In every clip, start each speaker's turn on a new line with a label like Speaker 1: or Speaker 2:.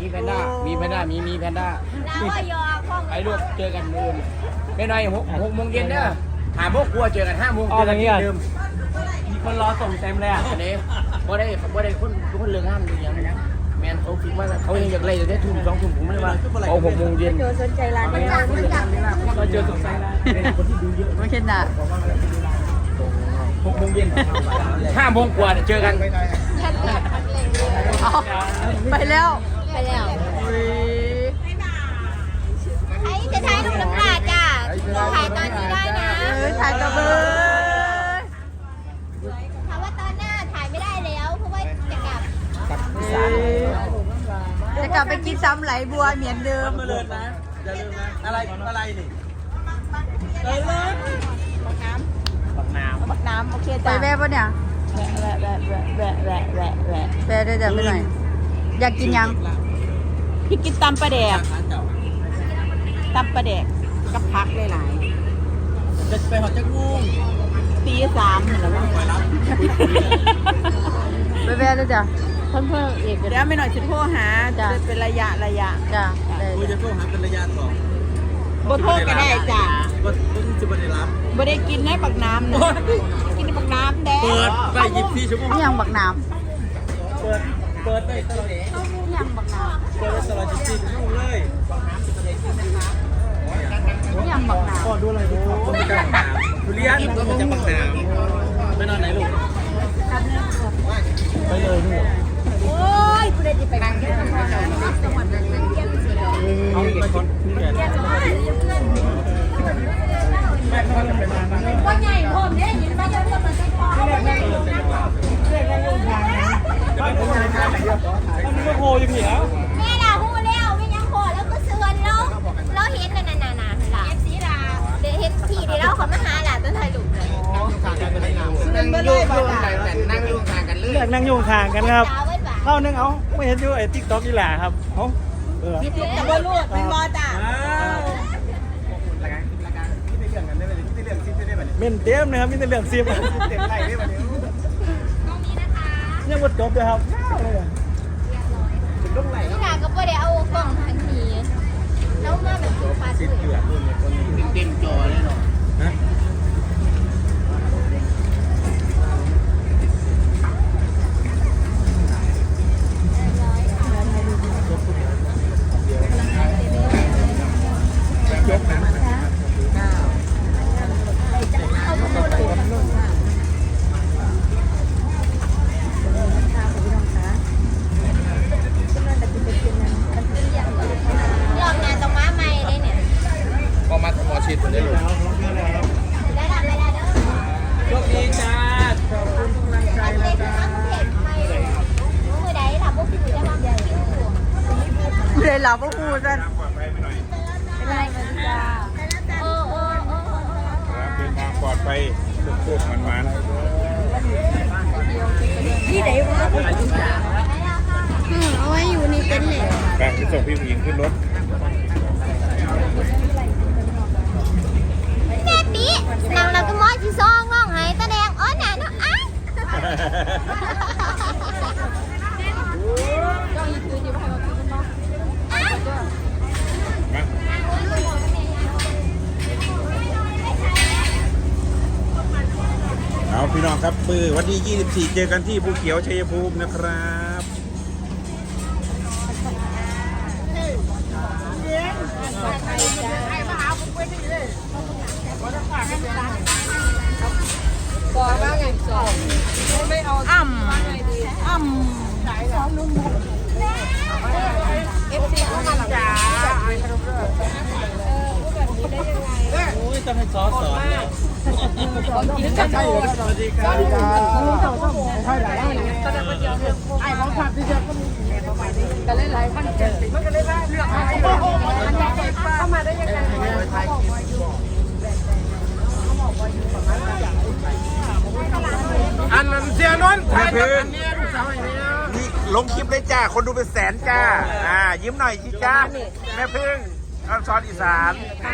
Speaker 1: มีแพนด้า มีแพนด้า มีมีแพนด้า
Speaker 2: น้าว่ายอพ่อ
Speaker 1: ไอ้ลูกเจอกันมื้ออื่นไม่น้อยหกหกโมงเย็นเด้อหาพวกครัวเจอกันห้าโมง
Speaker 3: อ๋อ
Speaker 1: เจอกัน
Speaker 3: อย่างงี้
Speaker 1: ที่
Speaker 3: อะ
Speaker 1: เดิม
Speaker 3: มีคนรอส่งเต็มเลยอะ
Speaker 1: อันนี้บ่ได้บ่ได้คนทุกคนเรื่องงานอยู่อย่างนะแมนเขาคิดว่าเขายังอยากไล่อยู่ได้ทุ่มสองทุ่มผมเลยว่าเอาหกโมงเย็น
Speaker 2: โจสนใจร้านนี้
Speaker 3: เราเจอสงสัยแล้ว
Speaker 1: เป็นคนที่ดูเยอะ
Speaker 4: ไม่เช่นน่ะ
Speaker 1: หกโมงเย็นห้าโมงกว่าเนี่ยเจอกัน
Speaker 4: เอา ไปแล้ว
Speaker 2: ไปแล้ว
Speaker 4: อุ๊ย
Speaker 2: ไอ้จะถ่ายรูปน้ำปลาจ้าถ่ายตอนนี้ได้นะ
Speaker 4: เออถ่ายกับเบอร์
Speaker 2: ถามว่าตอนหน้าถ่ายไม่ได้แล้วเพราะว่าจะกลับ
Speaker 4: จะกลับไปกินซ้ำไหลบัวเหมือนเดิม
Speaker 3: มาเลยนะอย่าลืมนะอะไรอะไรนี่เออเลยปักน้ำปักน้ำ
Speaker 2: บักน้ำโอเค
Speaker 4: ไป
Speaker 2: จ้า
Speaker 4: แว่ปะเนี่ย
Speaker 2: แวะแวะแวะแวะแวะแวะ แวะ
Speaker 4: แว่ได้จ้ะไปหน่อย อยากกินยัง
Speaker 2: พี่กินตำปลาแดก
Speaker 3: ร้านเก่า
Speaker 2: ตำปลาแดกกับพักหลาย
Speaker 3: จะไปหอจักรุง
Speaker 2: ๆตีสามเหมือนแล้ว
Speaker 3: ปล่อยรับ
Speaker 4: ไปแว่ได้จ้ะ
Speaker 2: เพิ่มเพิ่มอีกเดี๋ยวไม่หน่อยจะโทรหา
Speaker 4: จ้ะ
Speaker 2: เป็นระยะระยะ
Speaker 4: จ้ะได้
Speaker 3: กูจะโทรหาเป็นระยะต่อ
Speaker 2: บ่โทรก็ได้จ้ะ
Speaker 3: ก็จะไม่ได้รับ
Speaker 2: บ่ได้กินในปักน้ำนะกินในปักน้ำแดง
Speaker 3: เปิดไปยี่สิบสี่ชั่วโมง
Speaker 4: นี่ยังบักน้
Speaker 3: เปิด เปิดได้ตลอดำ
Speaker 4: นี่ยังบักน้
Speaker 3: เปิดได้ตลอดยี่สิบสี่ชั่วโมงเลยำ
Speaker 4: นี่ยังบักน้ำ
Speaker 3: ก็ดูอะไรดูก็ไม่กล้าถามทุเรียนก็จะปักน้ำไปนอนไหนลูก ไปเลยลูก
Speaker 2: โอ้ยผู้ใดจะไปนั่งกินข้าวสวรรค์นั่งเยี่ยมสิเนาะ
Speaker 3: เอาไปคนนี่แหละ
Speaker 2: ว่าใหญ่ผมเนี่ยยินมาเยอะๆมันใส่คอว่าใหญ่ผมนะ
Speaker 3: อันนี้ก็โหอยู่พี่แล้ว
Speaker 2: แม่ด่าหูแล้วไม่ยังพอแล้วก็เสือนแล้วเราเห็นน่ะน่ะน่ะน่ะล่ะเอฟซีล่ะเดี๋ยวเห็นพี่เดี๋ยวเราขอมาหาล่ะต้นไทยลูกเลย
Speaker 1: นั่งอยู่ร่วมกันแต่นั่งอยู่ห่างกันเลย
Speaker 3: อยากนั่งอยู่ห่างกันครับ
Speaker 2: จ้าไว้ป่ะ
Speaker 3: เข้านึงเอาไม่เห็นอยู่ไอ้ติ๊กต็อกนี่แหละครับเอาเออ
Speaker 2: พี่จะบ่รู้เป็นบ่จ้า
Speaker 3: เม่นเต็มนะครับมีแต่เรื่องซิมเต็มไล่ได้แบบนี้ยังหมดจบเลยครับ เลยอะ
Speaker 2: พี่ด่าก็บ่ได้เอากล้องทันทีแล้วมาแบบดูฟ้าสวย
Speaker 1: เต็มจอเลยเนาะ
Speaker 3: ฮะ
Speaker 2: รอบงานต้องมาใหม่เลยเนี่ย
Speaker 1: ก็มาทำหมอชิดผมได้ลูก
Speaker 2: ได้ละได้ละเด้อ
Speaker 3: โชคดีจ้าขอบคุณทุกกำลังใจ
Speaker 2: อัน
Speaker 3: นะ
Speaker 2: เล็ก
Speaker 3: ครั
Speaker 2: อั
Speaker 3: บ
Speaker 2: นเผ็ดไม่มือใดทำพวกพี่จะทำอย่างนี้
Speaker 4: เลยเหล่าพ วกกูจะ
Speaker 2: อะไรกันจ้าโอ้โอ้โอ้
Speaker 5: ครับเดินทางปลอดภัยสุขภาพมันมัน
Speaker 2: ที่ไหนวะเอาไว้อยู่ในเต็นท์เลย
Speaker 5: ๆไปไปส่งพี่ผู้หญิงขึ้นรถ
Speaker 2: แม่ปีนางเราก็มอจีซองน้องหายตาแดงอ้อนน่ะเนาะอ้า
Speaker 5: เอา พี่น้องครับมือวันที่ 24 เจอกันที่ภูเขียวชัยภูมินะครับก่
Speaker 4: อ
Speaker 6: ว่าไงก่อไม่เอาอ้ำ
Speaker 4: อ้ำสายสองนุ่มเอฟซีเข้ามาหลังจ้า
Speaker 7: เออพูดแบบนี้ได้ยัง
Speaker 6: ไง
Speaker 3: โอ้ยต้องให้ซอสสอนเลย สวัสดีครับ
Speaker 1: อันนั้นเสียนนท์ถ่ายกับอันเนี้ยลูกสาวไอ้เนี่ย
Speaker 5: นี่ลงคลิปเลยจ้า คนดูเป็นแสนจ้า อ่า ยิ้มหน่อยจ้า แม่พึ่งคำสอนอีสานอั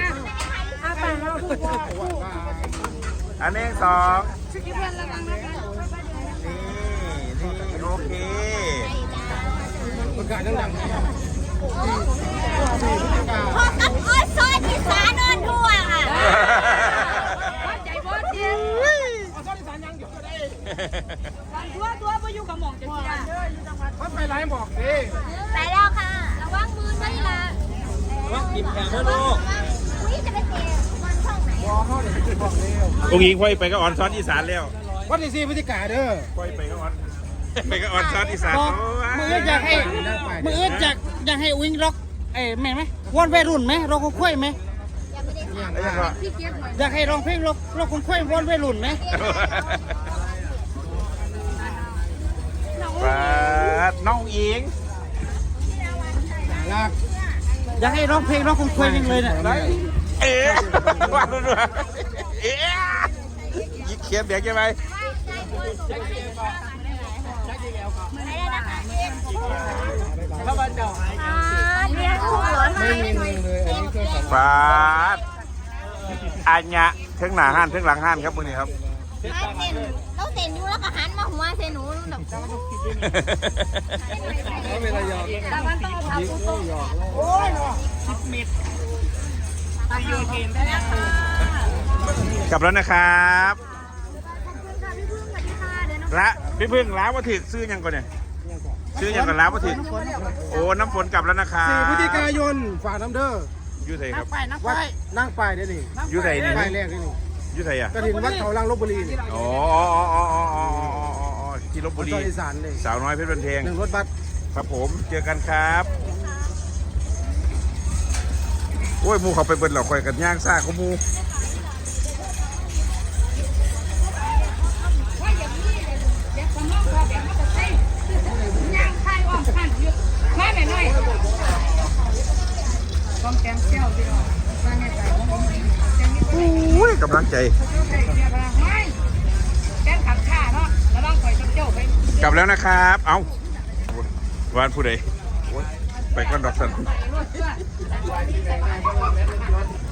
Speaker 5: อันนี้สองนี่นี่โอเค
Speaker 8: ประกาศดังๆ
Speaker 2: พอกับออนซอยอีสานอนทั่วค่ะ
Speaker 6: ใจบอสเจียงตัวตัวไปอยู่กับหม่องจะเจีย
Speaker 8: เขาไปไลน์บอกดิ
Speaker 2: ไปแล้วค่ะ ระวังมือด้วยล่ะ
Speaker 9: ว่ากินแพงนะลูก
Speaker 2: อุ้ยจะ
Speaker 5: องค์หญิงค่อยไปก็ออนซอนอีสานแล้ว
Speaker 8: วันที่สี่พฤศจิกาเด้อ
Speaker 5: ค่อยไปก็ออนไปก็ออนซอนอีสาน
Speaker 9: บอก
Speaker 5: โอ้ย
Speaker 9: มืออยากให้มืออยากอยากให้วิ่งร็อกเอ้ยแม่ไหมวอนวัยรุ่นไหมร็อกคงค่อยไหม
Speaker 2: ยังไม่ได้ถาม
Speaker 5: แล้วก็
Speaker 9: อยากให้ร้องเพลงร็อกร็อกคงค่อยวอนวัยรุ่นไหม
Speaker 5: ปาดน้องหญิง
Speaker 8: ลาก
Speaker 9: อยากให้ร้องเพลงร็อกคงค่อยยังเลยเนี่ย
Speaker 5: เอ๊ะว่าดูดูเอ๊ะยิกเขียนเบียกใช่ไหม
Speaker 8: ถ้าวันเจ้าหาย
Speaker 2: อ่าเรียนหัวมา
Speaker 8: ไม่มีมือเลยอันนี้เครื่องสำ
Speaker 5: ปาดอัญญะเทั้งหน้าห้านเทั้งหลังห้านครับมือนี้ครับ
Speaker 2: ถ้าเต้นเราเต้นอยู่แล้วก็หันมาหัวใส่หนูแบบ
Speaker 8: เขาเป็นระยอง
Speaker 2: แต่มันต้องเอา
Speaker 8: ยิง
Speaker 2: ปุ๊บ
Speaker 8: ก็หยอก
Speaker 2: โอ้ยเนาะ
Speaker 5: กลับแล้วนะครับ
Speaker 2: ขอบคุณค่ะพี่พึ่งสวัสดีค่ะเดี๋ยวน้อง
Speaker 5: ละพี่พึ่งล้าวมาถึกซื้อยังก่อนเนี่ยซื้อยังก่อนล้าวมาถึกโอ้น้ำฝนกลับแล้วนะครับ
Speaker 8: สี่พฤศจิกายนฝากน้ำเด้อ
Speaker 5: อยูไทยครับ
Speaker 9: ไปนักไป
Speaker 8: วัดนั่งป้ายได้นี่
Speaker 5: อยูไทยนี่
Speaker 8: ป้ายแรกนี่นี่
Speaker 5: อยูไทยอะ
Speaker 8: กระถินวัดเขาลังลบบุรีนี่
Speaker 5: อ๋ออ๋ออ๋ออ๋ออ๋ออ๋อที่ลบบุรี
Speaker 8: ซอยอีสานเลย
Speaker 5: สาวน้อยเพชรบันเทง
Speaker 8: หนึ่งรถบัส
Speaker 5: ครับผมเจอกันครับ โอ้ยหมูเขาไปเบิดเหล่าคอยกันย่างซ่าเขาหมู
Speaker 6: มาหน่อยหน่อยความแกงเซี่ยวพี่น้องมาในใจของผมแกงนี้ก็ได้
Speaker 5: โอ้ยกำลังใจ
Speaker 6: ใส่เสียบาไม่แกงขับข้าเนาะแล้วต้องคอยกับเจ้าไป
Speaker 5: กลับแล้วนะครับ เอ้าหวานผู้ใดโอ้ย ไปก่อนดอกสัน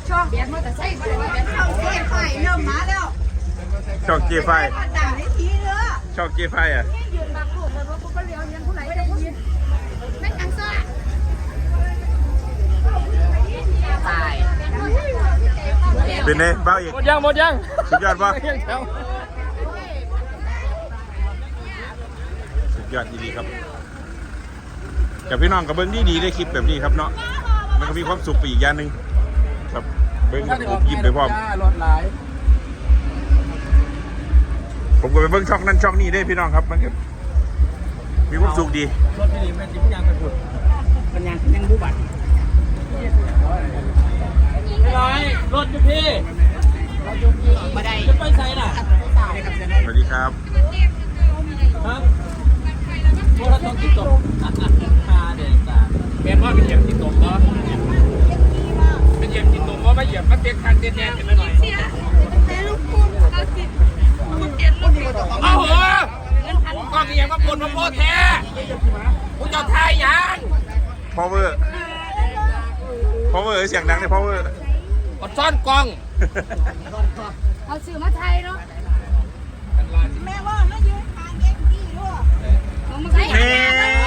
Speaker 6: ช่องเบียดมอเตอร์ไซค์มาเลยเข้าเส้นไฟเริ่มมาแล้ว
Speaker 5: ช่องเจไฟ
Speaker 6: ด่าได้ทีเด้อ
Speaker 5: ช่องเจไฟอะ
Speaker 6: ยืนบักลูกเลยว่ากูก็เลี้ยวเลี้ยงผู้ไหนจะพูดไม่กันซ่า
Speaker 5: เป็นไงเบ้าอีก
Speaker 8: หมดยังหมดยัง
Speaker 5: สุดยอดปะ
Speaker 8: ยังแถว
Speaker 5: สุดยอดดีๆครับ กับพี่น้องกับเบิ้งดีดีๆได้คลิปแบบนี้ครับเนาะมันก็มีความสุขไปอีกอย่างหนึ่งครับเบิ้งกับผมยิ้มไปพร้อม
Speaker 8: รถหลาย
Speaker 5: ผมก็ไปเบิ้งช่องนั้นช่องนี้ได้พี่น้องครับมันก็มีความสุขดี
Speaker 8: รถไม่ดีแม่จิ้มยางไปขุด
Speaker 9: เป็นยังยังบูบัตร
Speaker 8: ไม่ร้อยรถอยู่พี่มาได้จะไปใส่น่ะ
Speaker 5: สวัสดีครับ
Speaker 8: ฮะพวกเราต้องติดตกคาเด็กตา แม่นว่าเป็นเหยียบติดตกเหรอเป็นเหยียบติดตกเพราเหยียบก็เตี้ยคันเตี้ยแน่กันหน่อยอ้าหรอกล้องเหยียบก็ปนมาโพดแท้กูจะทายยัง
Speaker 5: power power เวอร์เสียงดังเลย power
Speaker 8: กดซ่อนกล้อง
Speaker 6: เอาสื่อมาไทยเนาะแม่ว่าไม่ยืนทางเอ็กซี่ด้วย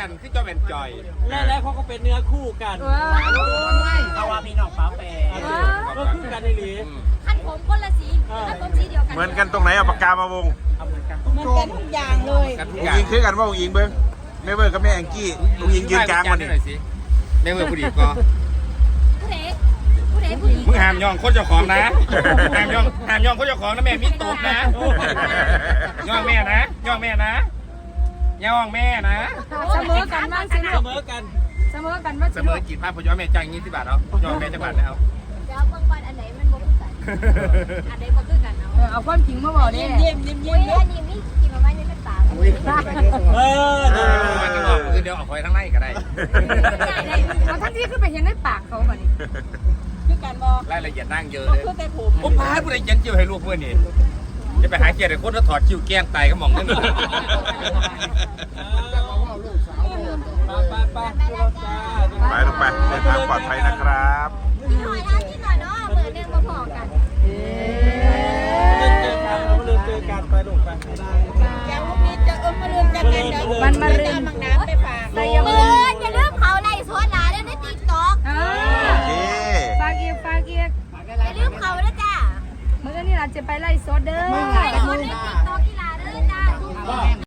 Speaker 8: กันคือจะเป็นจอย
Speaker 9: แล้วแล้วเขาก็เป็นเนื้อคู่กัน
Speaker 6: เออไม่
Speaker 9: เพราะว่ามีน้องฟ้าแปรก็คู่กันในหลี
Speaker 2: ขั้นผมคนละสีขั้นผมสีเดียวกัน
Speaker 5: เหมือนกันตรงไหนเอาปากกามาวง
Speaker 6: มันเป็นทุกอย่างเลย
Speaker 8: กันทุก
Speaker 5: อง
Speaker 8: อย่าง
Speaker 5: ยิงคือกันว่าองยิงเบิ้งไม่เบิ้งกับแม่แองกี้องยิงยืนกลางวันนี้
Speaker 8: หน่อยสิในเมื่อผู้ดีก็
Speaker 2: ผู้ใดผู้ใดผู้หญิง
Speaker 8: มึงห้ามย่องคนเจ้าของนะห้ามย่องห้ามย่องคนเจ้าของนะแม่มิตบนะย่องแม่นะย่องแม่นะ ย่องแม่นะ
Speaker 6: เสมอกันบ้างสิ
Speaker 9: เส
Speaker 6: ลูก
Speaker 9: มอกัน
Speaker 6: เสมอกันว่า
Speaker 8: เสมอกี่ภาพพย่อแม่จ่ายยี่สิบบาทเอาย่องแม่จังหวัดแล้ว
Speaker 2: เดี๋ยวเบิ่งก่อนอันไหนมันบ่คือกันอันไหนบ่คือกันเอา
Speaker 6: เออเอาความจริงมาบอกเนี่ยเยี่ยมเยี่ยม
Speaker 2: อุ้ยอันนี้มีกินมาไว้ในเป็นปาก
Speaker 9: เออ
Speaker 8: เออมันจะบอกคือเดี๋ยวออกไปทั้งในก็ได้
Speaker 6: เอาทั้งที่คือไปเห็นในปากเขาแบบนี้คือการบอก
Speaker 8: รายละเอียดนั่งเยอะเลย
Speaker 6: คือแต่ผม
Speaker 8: ผมพาผู้ใดยันเจียวให้ลูกเพื่อนนี่ จะไปหาเกียรติคนแล้วถอดคิวแกล้งตายก็มองนั่นเลย
Speaker 9: ไป
Speaker 5: ลงไปในทางปลอดภัยนะครับ
Speaker 2: พี่หน่อยนะพี่หน่อยเนาะ
Speaker 6: เบอร์หนึ่งมาพอกันมันมาเรื่
Speaker 2: ตามบางน้ำ
Speaker 5: ไป
Speaker 6: ฝาก
Speaker 2: อนี่ล่ะจะ
Speaker 6: ไปไล่สดเด้อ
Speaker 2: ไม่ไง ไปโอนนติ๊กต็อกกีฬาเด้อจ้า